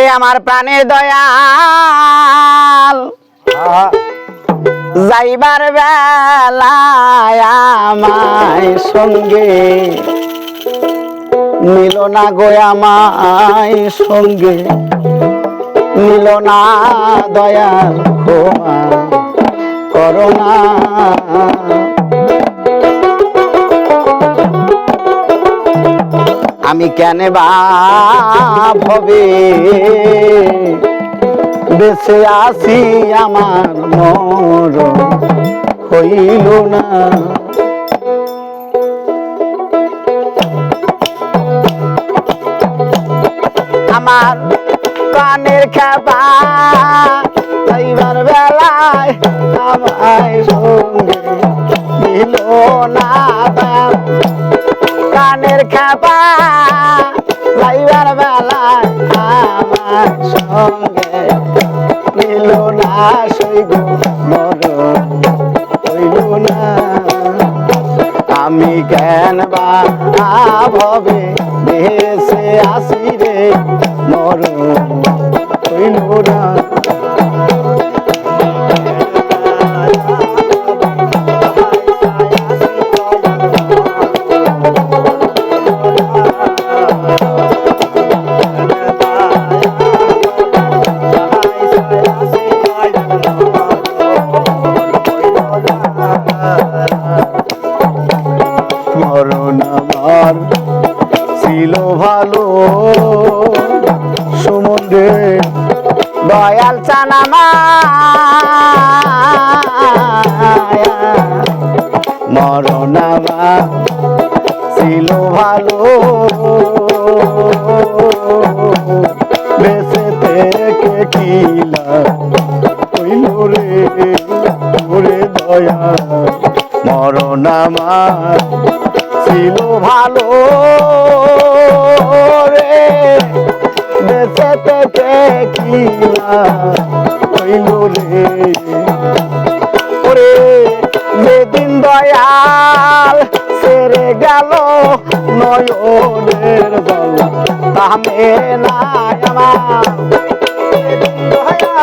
ওরে আমার প্রাণের দয়াল। যাইবার বেলায় আমায় সঙ্গে নিল না গো আমায় সঙ্গে, নিল না দয়াল করোনা আমি কেন ভবে বেঁচে আসি আমার মর হইল না? আমার প্রাণের খাবা এইবার বেলায় আমায় সঙ্গে দিল না কানের খাবা লাইবার বেলায় আমার সঙ্গে নিল না সইব মর হইল না। আমি জ্ঞান বা ভবে দেশে আসি রে মর হইল না। ওরে দয়া মরণ আমার ছিল ভালো রে থেকে কিলা হইল রে ওরে যেদিন দয়াল সেরে গেল নয়নের জল। তামে না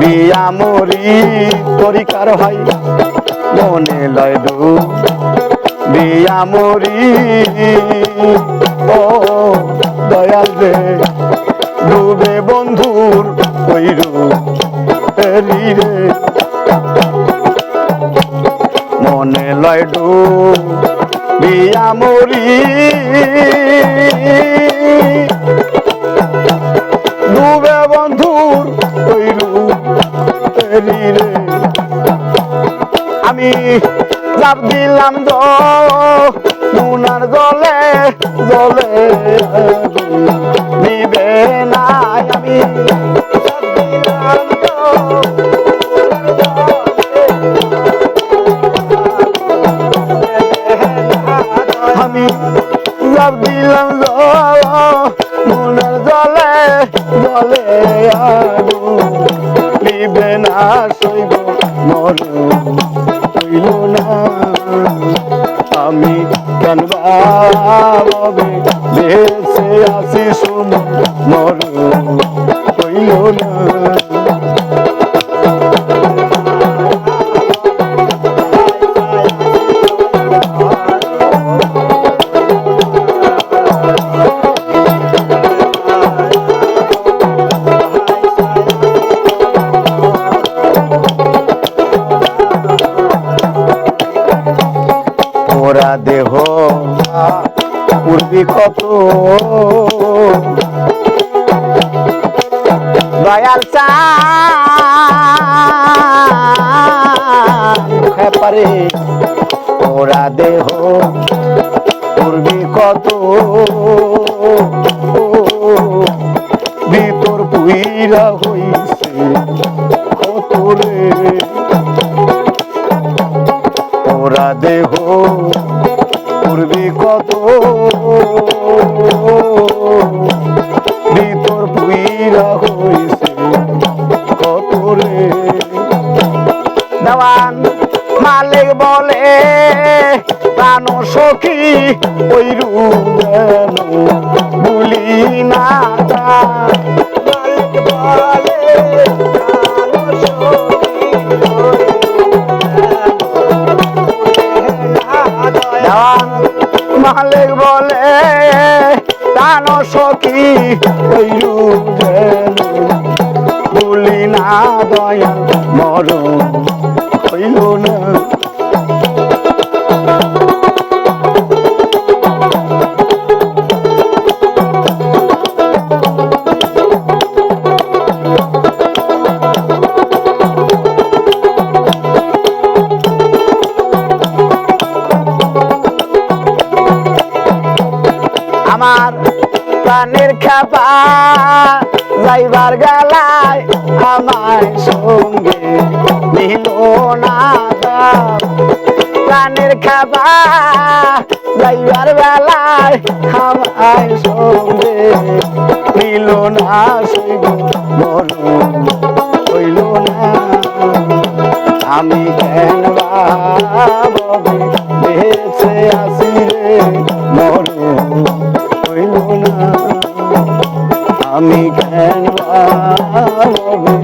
বিয়া মরি তরিকার হয়? মনে লয় ডু বিয়া মরি, ও দয়াল রে, ডুবে বন্ধুর কইরু এলি রে মনে লয় ডু বিয়া মরি, ডুবে বন্ধুর আমি লাভ দিলাম জ নুনার জলে জলে নিবে না আমি আমি দিলাম নুনার জলে জলে আগু নিবে না সইব মর হইল না। আমি কানবাবে বেঁচে আসি শুন মর হইল না। ওরা দেহ পূর্বী কত? দয়াল চা পারে ওরা দেহ পূর্বী কত? ভিতর পুইরা দেহ পূর্বী কত? ভিতর পুইরা হইছে কত রে? দেওয়ান মালিক বলে, প্রাণ সখী ওই রূপ ভুলি না। মালিক বলে সখী ওই রূপ ভুলি না দয়া মরণ হইল না। প্রাণের খাপা যাইবার গালায় আমার সঙ্গে নিল না। প্রাণের খাপা যাইবার বেলায় আমার সঙ্গে নিল না মরণ হইল না। আমি কেন বেঁচে আসি রে? মরণ হইল না। আমি কেন ভাবে